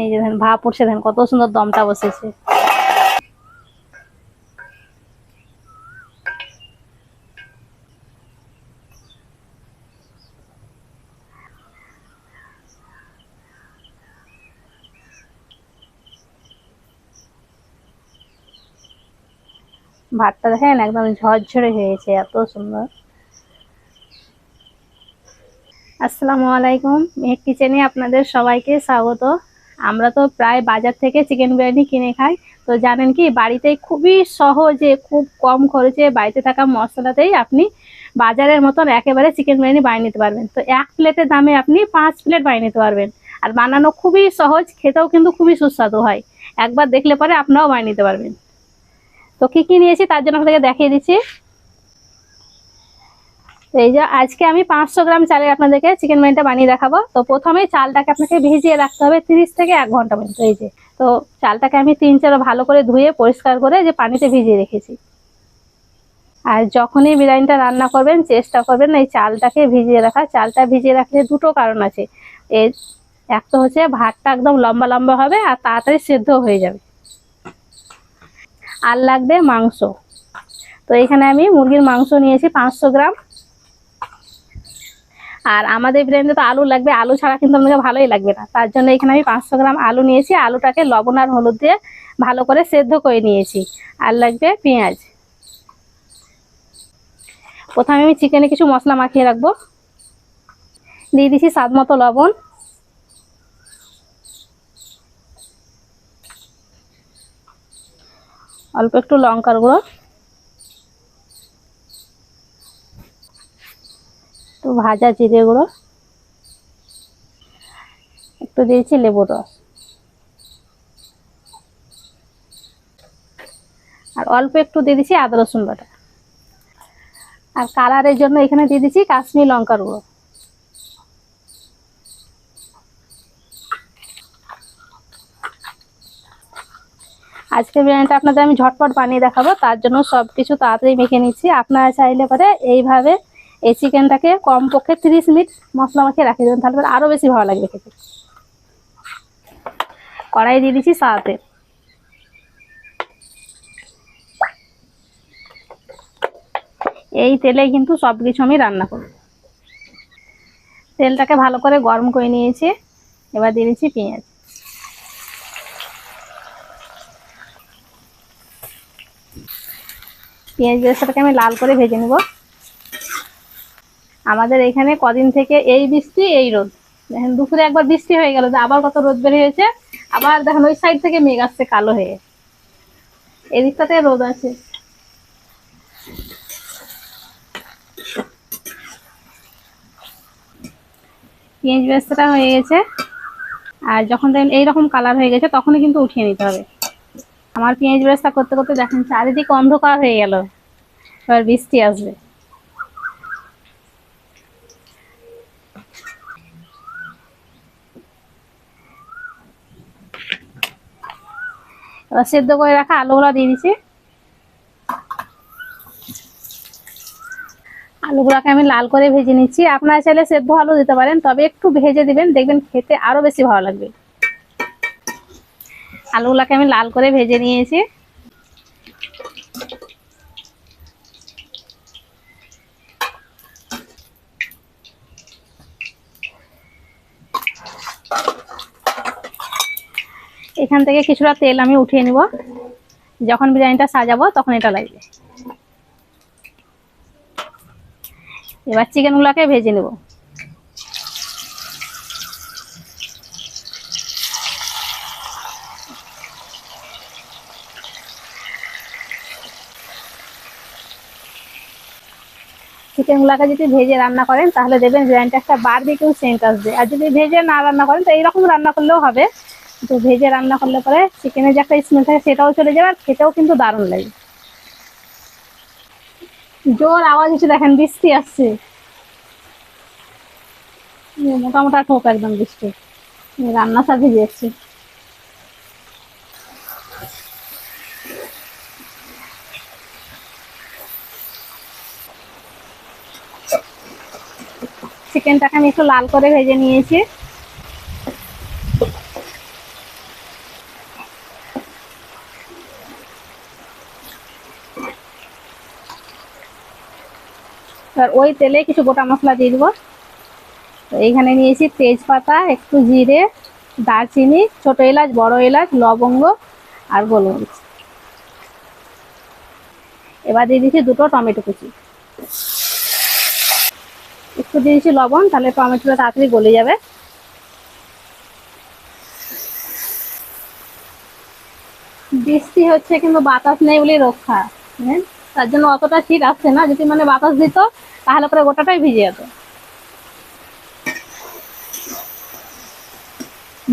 এই যে ভাব পড়ছে দেখেন কত সুন্দর দমটা বসেছে। ভাতটা দেখেন, একদম ঝরঝরে হয়েছে, এত সুন্দর। আসসালামু আলাইকুম মেহেক কিচেনে আপনাদের সবাইকে স্বাগত। আমরা তো প্রায় বাজার থেকে চিকেন বিরিয়ানি কিনে খাই। তো জানেন কি, বাড়িতে খুবই সহজে, খুব কম খরচে বাড়িতে থাকা মশলাতেই আপনি বাজারের মতন একেবারে চিকেন বিরিয়ানি বানিয়ে নিতে পারবেন। তো এক প্লেটের দামে আপনি পাঁচ প্লেট বানিয়ে নিতে পারবেন। আর বানানো খুবই সহজ, খেতেও কিন্তু খুবই সুস্বাদু হয়। একবার দেখলে পরে আপনারাও বানিয়ে নিতে পারবেন। তো কী কী নিয়েছি তার জন্য আপনাকে দেখিয়ে দিচ্ছি। এই যে আজকে আমি পাঁচশো গ্রাম চালের আপনাদেরকে চিকেন বিরিয়ানিটা বানিয়ে দেখাবো। তো প্রথমে চালটাকে আপনাকে ভিজিয়ে রাখতে হবে তিরিশ থেকে এক ঘণ্টা পর্যন্ত, এই যে। তো চালটাকে আমি তিন চার ভালো করে ধুয়ে পরিষ্কার করে যে পানিতে ভিজিয়ে রেখেছি। আর যখনই বিরিয়ানিটা রান্না করবেন, চেষ্টা করবেন এই চালটাকে ভিজিয়ে রাখা চালটা ভিজিয়ে রাখলে দুটো কারণ আছে। এর এক তো হচ্ছে ভাতটা একদম লম্বা লম্বা হবে আর তাড়াতাড়ি সেদ্ধ হয়ে যাবে। আর লাগবে মাংস। তো এখানে আমি মুরগির মাংস নিয়েছি পাঁচশো গ্রাম। আর আমাদের বিরিয়ানিতে তো আলু লাগবে, আলু ছাড়া কিন্তু আপনাকে ভালোই লাগবে না। তার জন্য এখানে আমি পাঁচশো গ্রাম আলু নিয়েছি, আলুটাকে লবণ আর হলুদ দিয়ে ভালো করে সেদ্ধ করে নিয়েছি। আর লাগবে পেঁয়াজ। প্রথমে আমি চিকেনে কিছু মশলা মাখিয়ে রাখব। দিয়ে দিচ্ছি স্বাদ মতো লবণ। অল্প একটু লঙ্কার গুঁড়ো। ভাজা জিরে গুঁড়ো, একটু দিয়েছি লেবুর রস। আর অল্প একটু দিয়ে দিচ্ছি আদা, রসুন বাটা। আর কালারের জন্য এখানে দিয়ে দিচ্ছি কাশ্মীর লঙ্কার গুঁড়ো। আজকে বিরিয়ানিটা আপনাদের আমি ঝটপট বানিয়ে দেখাবো, তার জন্য সব কিছু তাড়াতাড়ি মেখে নিচ্ছি। আপনারা চাইলে পরে এইভাবে এই চিকেনটাকে কমপক্ষে তিরিশ মিনিট মশলা মাখিয়ে রাখে দেবেন, তাহলে আরও বেশি ভালো লাগবে খেতে। কড়াই দিয়ে দিচ্ছি সাথে এই তেলে কিন্তু সব কিছু আমি রান্না করব। তেলটাকে ভালো করে গরম করে নিয়েছি, এবার দিয়ে দিচ্ছি পেঁয়াজ। পেঁয়াজ বেরেস্তাটাকে আমি লাল করে ভেজে নেব। আমাদের এখানে কদিন থেকে এই বৃষ্টি, এই রোদ। দেখেন, দুপুরে একবার বৃষ্টি হয়ে গেল আবার কত রোদ বের হয়েছে। আবার দেখেন, ওই সাইড থেকে মেঘ আসছে কালো হয়ে। এদিকটাতে রোদ আছে। পেঁয়াজ বেরেস্তাটা হয়ে গেছে। আর যখন দেখেন, এইরকম কালার হয়ে গেছে, তখনই কিন্তু উঠিয়ে নিতে হবে। আমার পেঁয়াজ বেরেস্তা করতে করতে দেখেন, চারিদিক অন্ধকার হয়ে গেল। এবার বৃষ্টি আসবে। সেদ্ধ করে রাখা আলুগুলো দিয়ে দিচ্ছি। আলুগুলোকে আমি লাল করে ভেজে নিচ্ছি। আপনারা চাইলে সেদ্ধ আলু দিতে পারেন, তবে একটু ভেজে দিবেন, দেখবেন খেতে আরও বেশি ভালো লাগবে। আলুগুলোকে আমি লাল করে ভেজে নিয়েছি। এখান থেকে কিছুটা তেল আমি উঠিয়ে নিব। যখন বিরিয়ানিটা সাজাবো তখন এটা লাগবে। এবার চিকেনগুলোকে ভেজে নেব। চিকেনগুলোকে যদি ভেজে রান্না করেন তাহলে দেখবেন বিরিয়ানিটা একটা বারবিকিউ সেন্ট আসবে। আর যদি ভেজে না রান্না করেন তো এইরকম রান্না করলেও হবে। তো ভেজে রান্না করলে পরে চিকেনের যে একটা স্মেল থাকে সেটাও চলে যাবে, আর খেতেও কিন্তু দারুণ লাগে। জোর আওয়াজ হচ্ছে দেখেন, বৃষ্টি আসছে। মোটা মোটা ঠোক একদম বৃষ্টি। রান্না সব ভিজে যাচ্ছে চিকেনটাকে আমি একটু লাল করে ভেজে নিয়েছি। এবার ওই তেলে কিছু গোটা মশলা দিয়ে দেবো। তো এইখানে নিয়েছি তেজপাতা, একটু জিরে, দারচিনি, ছোট এলাচ, বড় এলাচ, লবঙ্গ আর গোলমরিচ। এবার দিয়ে দিচ্ছি দুটো টমেটো কুচি। একটু দিয়ে লবণ, তাহলে টমেটোটা তাড়াতাড়ি গলে যাবে। বৃষ্টি হচ্ছে কিন্তু বাতাস নেই বলেই রক্ষা হ্যাঁ? তার জন্য অতটা শীত আসছে না। যদি মানে বাতাস দিত, তাহলে পরে গোটাটাই ভিজে যেত।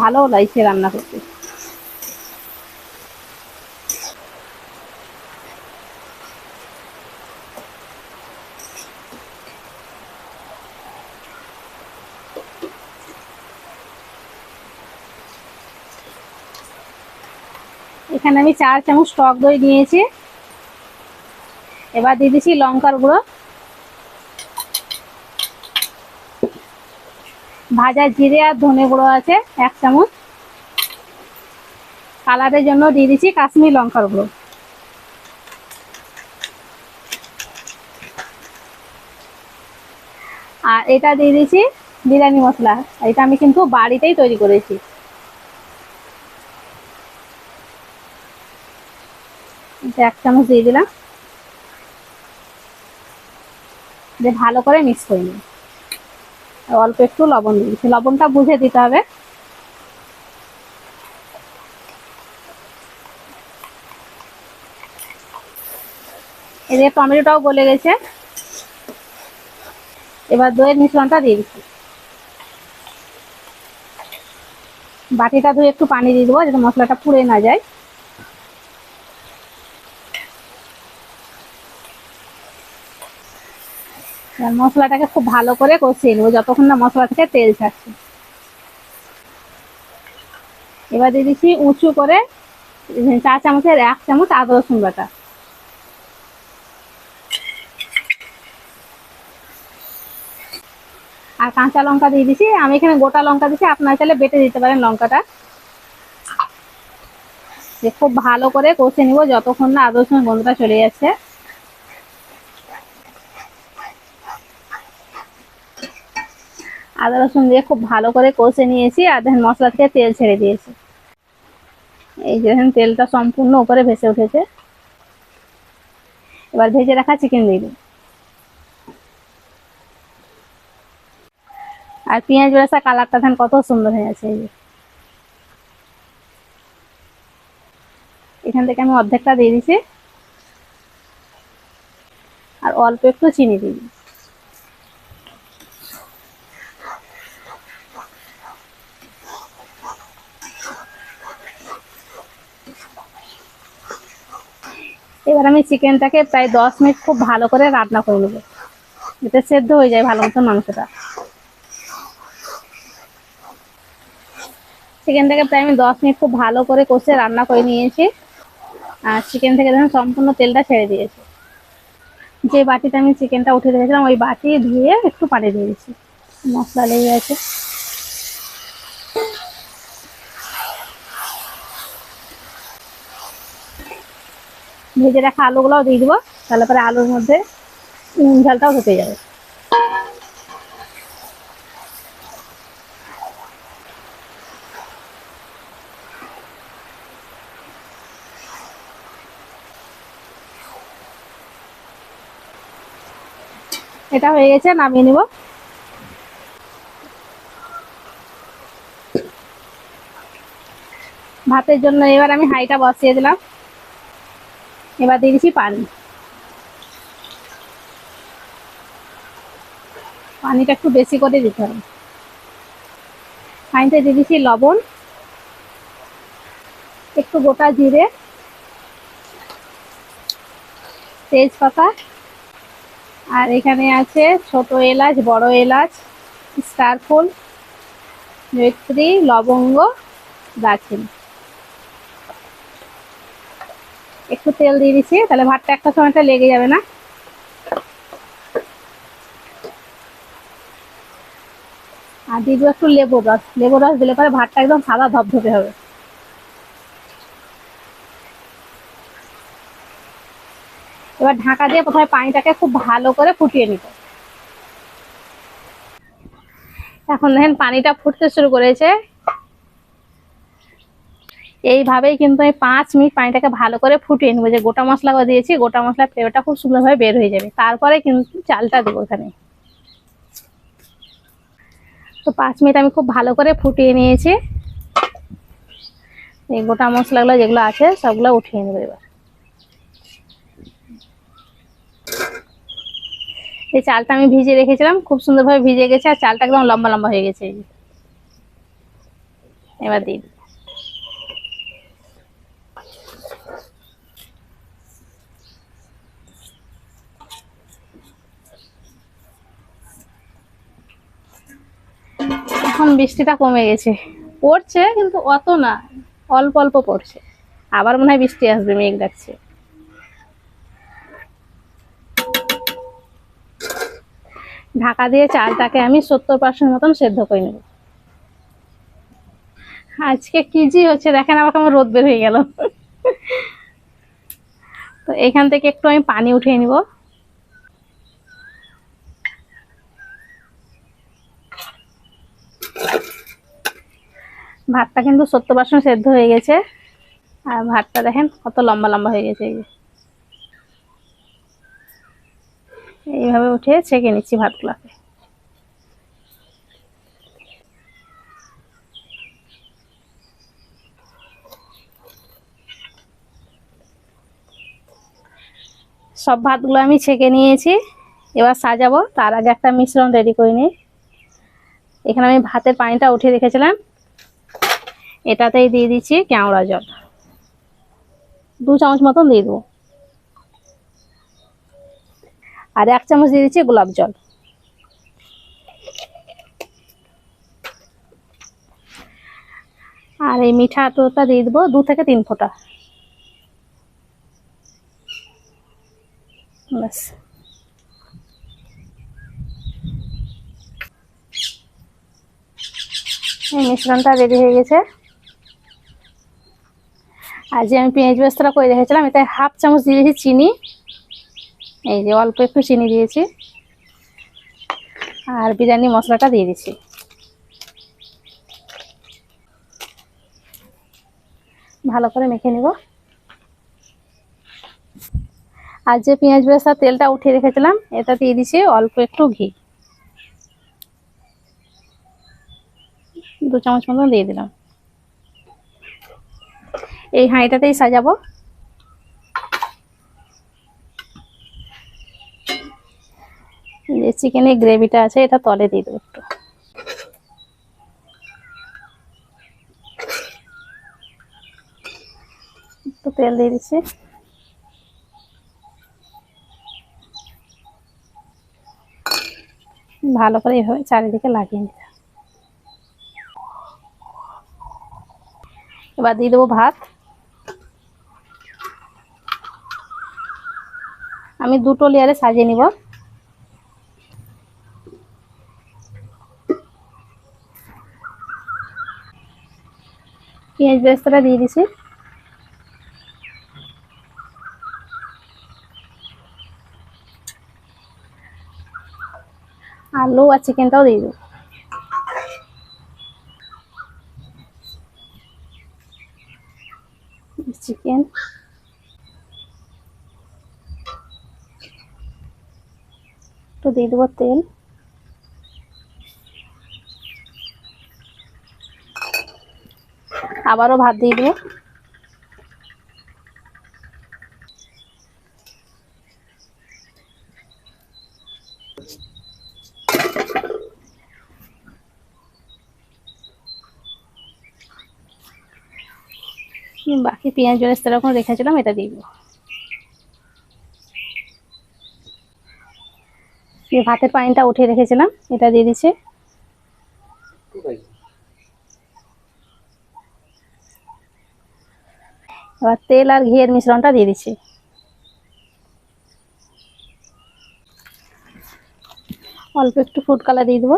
ভালো লাগছে রান্না করতে। এখানে আমি চার চামচ টক দই নিয়েছি। এবার দিয়ে দিচ্ছি লঙ্কার গুঁড়ো। ভাজা জিরে আর ধনে গুঁড়ো আছে, এক চামচ। কালারের জন্য দিয়ে দিচ্ছি কাশ্মীর লঙ্কার গুঁড়ো। আর এটা দিয়ে দিচ্ছি বিরিয়ানি মশলা। এটা আমি কিন্তু বাড়িতেই তৈরি করেছি। এক চামচ দিয়ে দিলাম। দিয়ে ভালো করে মিক্স করে নিই। অল্প একটু লবণ দিয়েছি লবণটা বুঝে দিতে হবে। এদের টমেটোটাও গলে গেছে। এবার দইয়ের মিশ্রণটা দিয়ে দিচ্ছি। বাটিটা ধুয়ে একটু পানি দিয়ে দেবো যাতে মশলাটা পুড়ে না যায়। মশলাটাকে খুব ভালো করে কষিয়ে নেব, যতক্ষণ না মশলা থেকে তেল ছাড়ছে। এবার দিয়ে দিচ্ছি উঁচু করে চা চামচের এক চামচ আদা, রসুন বাটা। আর কাঁচা লঙ্কা দিয়ে দিচ্ছি। আমি এখানে গোটা লঙ্কা দিচ্ছি, আপনার চাইলে বেটে দিতে পারেন লঙ্কাটা। খুব ভালো করে কষে নিব, যতক্ষণ না আদা রসুন গন্ধটা চলে যাচ্ছে। আদা রসুন দিয়ে খুব ভালো করে কষে নিয়েছি আর দেখেন মশলা থেকে তেল ছেড়ে দিয়েছি। এই যে দেখেন তেলটা সম্পূর্ণ উপরে ভেসে উঠেছে। এবার ভেজে রাখা চিকেন দিয়ে আর পেঁয়াজ বেরেসা কালারটা দেখেন কত সুন্দর হয়ে আছে এই যে। এখান থেকে আমি অর্ধেকটা দিয়ে দিছি। আর অল্প একটু চিনি দিই এবার আমি চিকেনটাকে প্রায় দশ মিনিট খুব ভালো করে রান্না করে নেব। যাতে সেদ্ধ হয়ে যায় ভালো মতো মাংসটা। চিকেনটাকে প্রায় আমি দশ মিনিট খুব ভালো করে কষে রান্না করে নিয়েছি। আর চিকেন থেকে দেখুন সম্পূর্ণ তেলটা ছেড়ে দিয়েছি। যে বাটিতে আমি চিকেনটা উঠে রেখেছিলাম, ওই বাটি ধুয়ে একটু পানি দিয়ে দিচ্ছি। মশলা লেগে আছে ভেজে রাখা আলুগুলোও দিয়ে দিব, তাহলে পরে আলুর মধ্যে নুন ঝালটাও ঢুকে যাবে। এটা হয়ে গেছে, নামিয়ে নিব। ভাতের জন্য এবার আমি হাইটা বসিয়ে দিলাম। এবার দিয়ে দিচ্ছি পানি। পানিটা একটু বেশি করে দিতে হবে। পানিতে দিয়ে দিচ্ছি লবণ, একটু গোটা জিরে, তেজপাতা, আর এখানে আছে ছোট এলাচ, বড় এলাচ, স্টার ফুল জয়ত্রী লবঙ্গ, দারচিনি। একটু তেল দিয়ে দিচ্ছি তাহলে ভাতটা একটা সময়টা লেগে যাবে না। আর দিয়ে একটু লেবুর রস। লেবুর রস দিলে পরে ভাতটা একদম সাদা ধপধপে হবে। এবার ঢাকা দিয়ে প্রথমে পানিটাকে খুব ভালো করে ফুটিয়ে নিতে এখন দেখেন পানিটা ফুটতে শুরু করেছে। এইভাবেই কিন্তু আমি পাঁচ মিনিট পানিটাকে ভালো করে ফুটিয়ে নেব। যে গোটা মশলা দিয়েছি, গোটা মশলার ফ্লেভারটা খুব সুন্দরভাবে বের হয়ে যাবে। তারপরে কিন্তু চালটা দেবো এখানে। তো পাঁচ মিনিট আমি খুব ভালো করে ফুটিয়ে নিয়েছি। এই গোটা মশলাগুলো যেগুলো আছে, সবগুলো উঠিয়ে নেব এবার। এই চালটা আমি ভিজিয়ে রেখেছিলাম, খুব সুন্দরভাবে ভিজে গেছে আর চালটা একদম লম্বা লম্বা হয়ে গেছে। এবার দিই এখন বৃষ্টিটা কমে গেছে। পড়ছে, কিন্তু অত না। অল্প অল্প পড়ছে। আবার মনে হয় বৃষ্টি আসবে, মেঘ ডাকছে। ঢাকা দিয়ে চালটাকে আমি সত্তর পার্সেন্ট মতন সেদ্ধ করে নেব। আজকে কি জি হচ্ছে, দেখেন আবার আমার রোদ বের হয়ে গেল। তো এখান থেকে একটু আমি পানি উঠিয়ে নিব। ভাতটা কিন্তু সত্তর পার্সেন্ট সেদ্ধ হয়ে গেছে। আর ভাতটা দেখেন কত লম্বা লম্বা হয়ে গেছে যে। এইভাবে উঠে ছেঁকে নিচ্ছি ভাতগুলোকে। সব ভাতগুলো আমি ছেঁকে নিয়েছি। এবার সাজাবো, তার আগে একটা মিশ্রণ রেডি করে নিই। এখানে আমি ভাতের পানিটা উঠিয়ে রেখেছিলাম। এটাতেই দিয়ে দিচ্ছি কেওড়া জল। দু চামচ মতন দিয়ে দেবো। আর এক চামচ দিয়ে দিচ্ছি গোলাপ জল। আর এই মিঠা আতরটা দিয়ে দেবো দু থেকে তিন ফোঁটা। ব্যাস। মিশ্রণটা রেডি হয়ে গেছে। আর যে আমি পেঁয়াজ বেস্তরা করে রেখেছিলাম, এতে হাফ চামচ দিয়ে দিয়েছি চিনি। এই যে অল্প একটু চিনি দিয়েছি। আর বিরিয়ানি মশলাটা দিয়ে দিচ্ছি ভালো করে মেখে নিব। আর যে পেঁয়াজ বেস্তার তেলটা উঠিয়ে রেখেছিলাম, এটা দিয়ে দিচ্ছি অল্প একটু ঘি। দু চামচ মতন দিয়ে দিলাম। এই হাঁড়িটাতেই সাজাবো। যে চিকেনের গ্রেভিটা আছে, এটা তলে দিয়ে দেবো একটু। তেল দিয়ে দিচ্ছি। ভালো করে এভাবে চারিদিকে লাগিয়ে নিতে এবার দিয়ে দেবো ভাত। আমি দুটো লেয়ারে সাজিয়ে নিব। পেঁয়াজ বেরেস্তাটা দিয়ে দিছি। আলু আর চিকেনটাও দিয়ে দেবো। চিকেন একটু দিয়ে দেবো তেল। আবারও ভাত দিয়ে দেবো। পেঁয়াজ বেরেস্তা যখন রেখেছিলাম, এটা দিয়ে ভাতের পানিটা উঠে রেখেছিলাম, এটা দিয়ে দিচ্ছি। এবার তেল আর ঘিয়ের মিশ্রণটা দিয়ে দিচ্ছি। অল্প একটু ফুড কালার দিয়ে দেবো।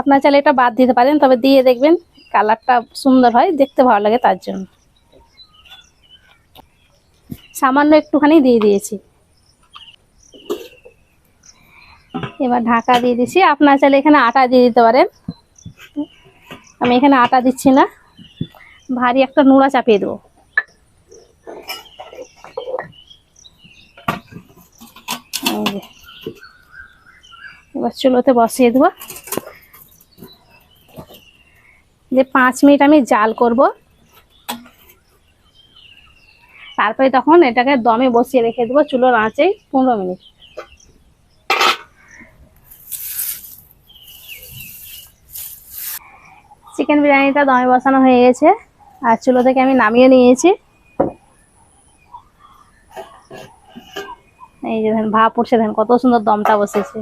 আপনার চাইলে এটা বাদ দিতে পারেন, তবে দিয়ে দেখবেন কালারটা সুন্দর হয়, দেখতে ভালো লাগে তার জন্য। সামান্য একটুখানি দিয়ে দিয়েছি। এবার ঢাকা দিয়ে দিচ্ছি আপনার চাইলে এখানে আটা দিয়ে দিতে পারেন। আমি এখানে আটা দিচ্ছি না। ভারী একটা নোড়া চাপিয়ে দেবো। এবার চুলোতে বসিয়ে দেবো। যে পাঁচ মিনিট আমি জাল করব। তারপরে তখন এটাকে দমে বসিয়ে রেখে দেবো চুলোর আঁচেই পনেরো মিনিট। চিকেন বিরিয়ানিটা দমে বসানো হয়ে গেছে আর চুলো থেকে আমি নামিয়ে নিয়েছি। এই যে দেখেন, ভাব উঠছে, দেখেন কত সুন্দর দমটা বসেছে।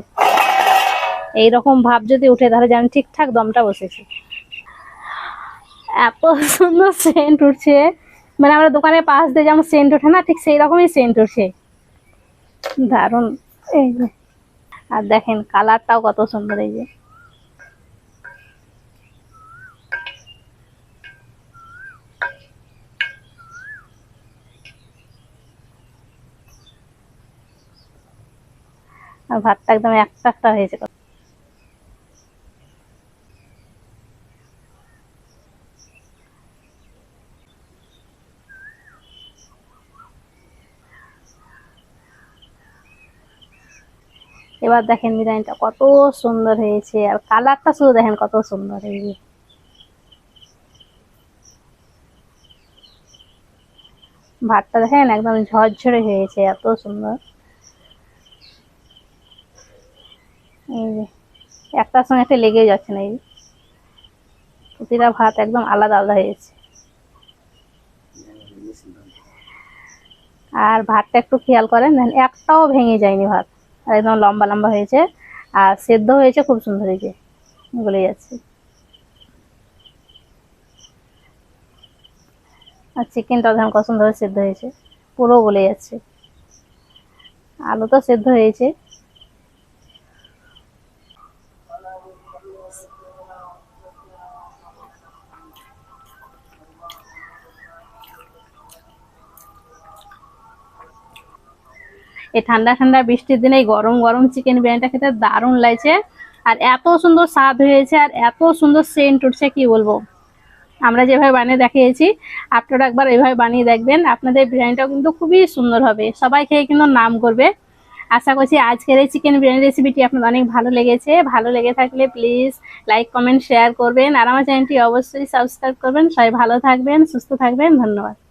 এইরকম ভাব যদি উঠে, তাহলে জানেন ঠিকঠাক দমটা বসেছে। এত সুন্দর সেন্ট উঠছে। মানে আমরা দোকানের পাশ দিয়ে যেমন সেন্ট ওঠে না, ঠিক সেই রকমই সেন্ট উঠছে। দারুণ, এই যে। আর দেখেন কালারটাও কত সুন্দর, এই যে। ভাতটা একদম একটা একটা হয়েছে। এবার দেখেন বিরিয়ানিটা কত সুন্দর হয়েছে, আর কালারটা শুধু দেখেন কত সুন্দর যে। ভাতটা দেখেন একদম ঝরঝরে হয়েছে, এত সুন্দর এই যে, একটার সঙ্গে একটা লেগে যাচ্ছে না এই। প্রতিটা ভাত একদম আলাদা আলাদা হয়েছে আর ভাতটা একটু খেয়াল করেন একটাও ভেঙে যায়নি ভাত একদম লম্বা লম্বা হয়েছে। আর সেদ্ধ হয়েছে খুব সুন্দর হয়েছে গলে যাচ্ছে। আর চিকেনটা দেখেন কত সুন্দর সেদ্ধ হয়েছে, পুরো গলে যাচ্ছে। আলু তো সেদ্ধ হয়েছে। এই ঠান্ডা ঠান্ডা বৃষ্টির দিনে এই গরম গরম চিকেন বিরিয়ানিটা খেতে দারুণ লাগছে। আর এত সুন্দর স্বাদ হয়েছে আর এত সুন্দর সেন্ট উঠছে, কি বলব? আমরা যেভাবে বানিয়ে দেখিয়েছি, আপনারা একবার এইভাবে বানিয়ে দেখবেন, আপনাদের বিরিয়ানিটাও কিন্তু খুবই সুন্দর হবে। সবাই খেয়ে কিন্তু নাম করবে। আশা করছি আজকের এই চিকেন বিরিয়ানি রেসিপিটি আপনাদের অনেক ভালো লেগেছে। ভালো লেগে থাকলে প্লিজ লাইক কমেন্ট শেয়ার করবেন। আর আমার চ্যানেলটি অবশ্যই সাবস্ক্রাইব করবেন। সবাই ভালো থাকবেন, সুস্থ থাকবেন। ধন্যবাদ।